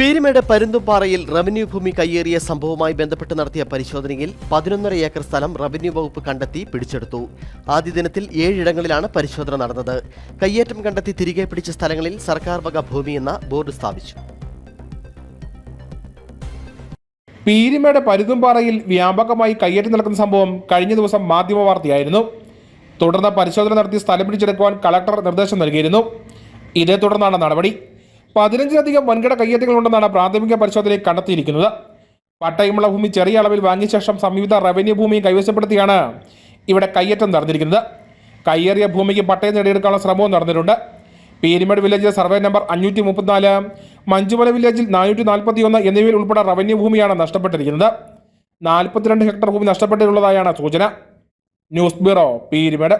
Peermade പരുന്തുംപാറയിൽ revenue ഭൂമി കയ്യേറിയ സംഭവവുമായി ബന്ധപ്പെട്ട് നടത്തിയ പരിശോധനയിൽ പതിനൊന്നര ഏക്കർ സ്ഥലം റവന്യൂ വകുപ്പ് കണ്ടെത്തി പിടിച്ചെടുത്തു. ആദ്യ ദിനത്തിൽ ഏഴിടങ്ങളിലാണ് പരിശോധന നടന്നത്. കയ്യേറ്റം കണ്ടെത്തി തിരികെ പിടിച്ച സ്ഥലങ്ങളിൽ സർക്കാർ വക ഭൂമിയെന്ന ബോർഡ് സ്ഥാപിച്ചു. പീരിമേട് പരുതുംപാറയിൽ വ്യാപകമായി കയ്യേറ്റം നടക്കുന്ന സംഭവം കഴിഞ്ഞ ദിവസം മാധ്യമ വാർത്തയായിരുന്നു. തുടർന്ന് പരിശോധന നടത്തി സ്ഥലം പിടിച്ചെടുക്കുവാൻ കളക്ടർ നിർദ്ദേശം നൽകിയിരുന്നു. ഇതേ തുടർന്നാണ് നടപടി. പതിനഞ്ചിലധികം വൻകിട കയ്യേറ്റങ്ങളുണ്ടെന്നാണ് പ്രാഥമിക പരിശോധനയിൽ കണ്ടെത്തിയിരിക്കുന്നത്. പട്ടയമുള്ള ഭൂമി ചെറിയ അളവിൽ വാങ്ങിയ ശേഷം സംയുക്ത റവന്യൂ ഭൂമി കൈവശപ്പെടുത്തിയാണ് ഇവിടെ കയ്യേറ്റം നടന്നിരിക്കുന്നത്. കയ്യേറിയ ഭൂമിക്ക് പട്ടയം നേടിയെടുക്കാനുള്ള ശ്രമവും നടന്നിട്ടുണ്ട്. പീരിമേട് വില്ലേജിലെ സർവേ നമ്പർ അഞ്ഞൂറ്റി മുപ്പത്തിനാല് മഞ്ചുമല വില്ലേജിൽ നാനൂറ്റി നാൽപ്പത്തി ഒന്ന് എന്നിവയിൽ ഉൾപ്പെടെ റവന്യൂ ഭൂമിയാണ് നഷ്ടപ്പെട്ടിരിക്കുന്നത്. നാൽപ്പത്തിരണ്ട് ഹെക്ടർ ഭൂമി നഷ്ടപ്പെട്ടിട്ടുള്ളതായാണ് സൂചന. News bureau Peermade.